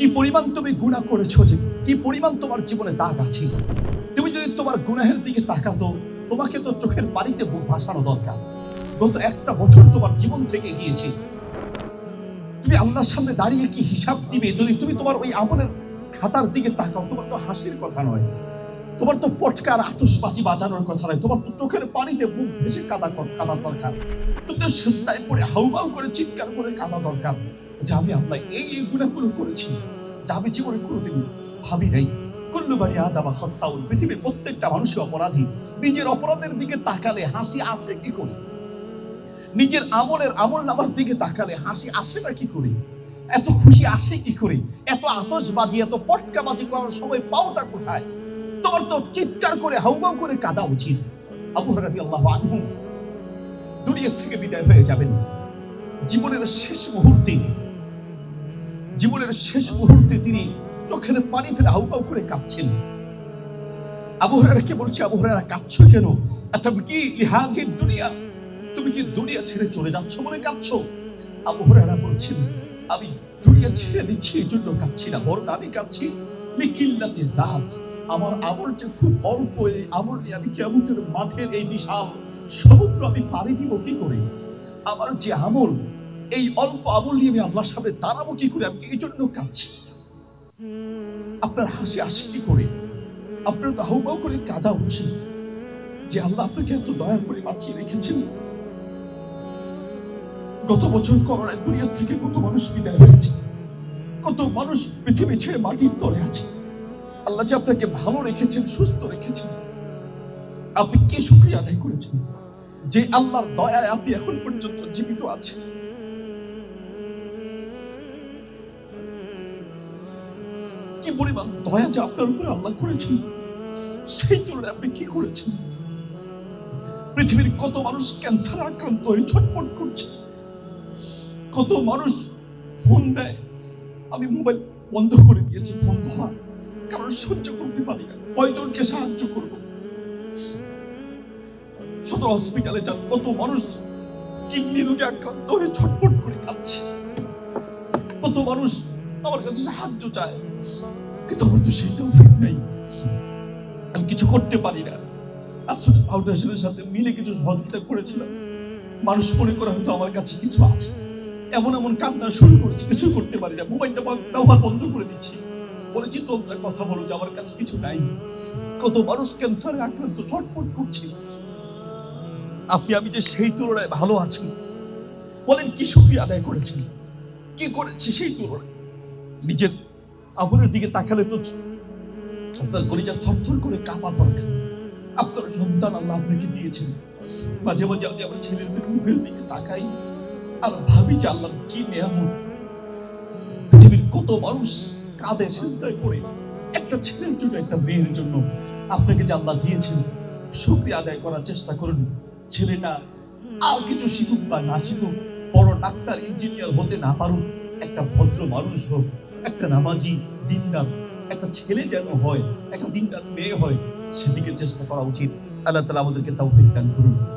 কি পরিমাণ তুমি গুণা করেছ যে, কি পরিমাণ তোমার জীবনে দাগ আছে? তুমি যদি তোমার গুনাহের দিকে তাকাতো, তোমাকে তো চোখের বুক ভাসানো দরকার। গত একটা বছর তোমার জীবন থেকে গিয়েছে। তুমি আল্লাহর সামনে দাঁড়িয়ে কি হিসাব দিবে? যদি তুমি তোমার ওই আমলের খাতার দিকে তাকাও, তোমার তো হাসির কথা নয়। তোমার তো পটকার আতসবাজি বাজানোর কথা নয়। তোমার তো চোখের পানিতে বুক ভেসে কাদা কাদা দরকার। তুমি তো সুস্তায় পড়ে হাউমাউ করে চিৎকার করে কাদা দরকার। যে আমি আল্লাহ এই এই গুণাগুলো করেছি, যা আমি জীবনে কোনোদিন ভাবি নাই। কুল্লু বাড়ি আদাবা হত্যাউল পৃথিবীর প্রত্যেকটা মানুষই অপরাধী। নিজের অপরাধের দিকে তাকালে হাসি আসে কি করে? নিজের আমলের আমল নামার দিকে তাকালে হাসি কি করে? এত খুশি আসে কি করে? এত আতশবাজি, এত পটকাবাজি করার সময় পাওটা কোথায়? তোমার তো চিৎকার করে, হাউমাউ করে কাদা উচিত। আবু হরাদি আল্লাহ আনহু থেকে বিদায় হয়ে যাবেন। জীবনের শেষ মুহূর্তে জীবনের শেষ মুহূর্তে তিনি চোখের পানি ফেলে হাউমাউ করে কাঁদছেন। আবু হরারাকে বলছে, আবু হরারা কাঁদছো কেন? তুমি কি লিহাদি দুনিয়া? তুমি কি দুনিয়া ছেড়ে চলে যাচ্ছ বলে কাঁদছো? আবু হরারা বলছেন, আমি দুনিয়া ছেড়ে দিচ্ছি, এই জন্য কাঁদছি না। বরং আমি কাঁদছি মিকিল্লাতে জাত আমার আমলটা খুব অল্প, এই আমল আমি কেমতের মাঠের এই বিশাল সমুদ্র আমি পাড়ি দিব কি করে? আমার যে আমল এই অল্প আমল নিয়ে আমি আল্লাহর সামনে দাঁড়াবো কি করে? আমি তো এই জন্য কাঁদছি। আপনার হাসি আসে কি করে? আপনার হাউমাউ করে কাঁদা উচিত। যে আল্লাহ আপনাকে এত দয়া করে বাঁচিয়ে রেখেছেন। গত বছর করোনায় দুনিয়ার থেকে কত মানুষ বিদায় হয়েছে। কত মানুষ পৃথিবী ছেড়ে মাটির তলে আছে। আল্লাহ যে আপনাকে ভালো রেখেছেন, সুস্থ রেখেছেন। আপনি কি শুক্রিয়া আদায় করেছেন? যে আল্লাহর দয়ায় আপনি এখন পর্যন্ত জীবিত আছেন। পরিমাণ দয়া যে আপনার উপরে আল্লাহ করেছেন, সেই তুলনায় আপনি কি করেছেন? পৃথিবীর কত মানুষ ক্যান্সার আক্রান্ত হয়ে ছটপট করছে। কত মানুষ ফোন দেয়, আমি মোবাইল বন্ধ করে দিয়েছি, ফোন ধরা কারণ সহ্য করতে পারি না, কয়জনকে সাহায্য করব? সদর হসপিটালে যান, কত মানুষ কিডনি রোগে আক্রান্ত হয়ে ছটপট করে কাঁদছে। কত মানুষ আমার কাছে সাহায্য চায়। কিন্তু আমার তো সেই তৌফিক নেই। আমি কিছু করতে পারি না। আসলে ফাউন্ডেশনের সাথে মিলে কিছু সহযোগিতা করেছিলাম। মানুষ মনে করে হয়তো আমার কাছে কিছু আছে। এমন এমন কান্না শুরু করেছি কিছু করতে পারি না। মোবাইলটা ব্যবহার বন্ধ করে দিচ্ছি। বলেছি তোমরা কথা বলো যে আমার কাছে কিছু নাই। কত মানুষ ক্যান্সারে আক্রান্ত, ছটফট করছে। আপনি, আমি যে সেই তুলনায় ভালো আছি। বলেন, কি সুক্রিয়া আদায় করেছেন? কি করেছি সেই তুলনায়? নিজের আমলের দিকে তাকালে তো আপনার কলিজা থরথর করে কাঁপা দরকার আপনার সন্তান আল্লাহ আপনাকে দিয়েছেন। মাঝে মাঝে আমি আমার ছেলেদের মুখের দিকে তাকাই আর ভাবি যে আল্লাহ কি নেয়ামত। পৃথিবীর কত মানুষ কাঁদে, সেজদায় করে একটা ছেলের জন্য, একটা মেয়ের জন্য আপনাকে যে আল্লাহ দিয়েছেন, শুক্রিয়া আদায় করার চেষ্টা করুন। ছেলেটা আর কিছু শিখুক বা না শিখুক, বড় ডাক্তার, ইঞ্জিনিয়ার হতে না পারুক, একটা ভদ্র মানুষ হোক। একটা নামাজি দিনদার একটা ছেলে যেন হয়, একটা দিনদার মেয়ে হয়, সেদিকে চেষ্টা করা উচিত। আল্লাহ তালা আমাদেরকে তাও দান করুন।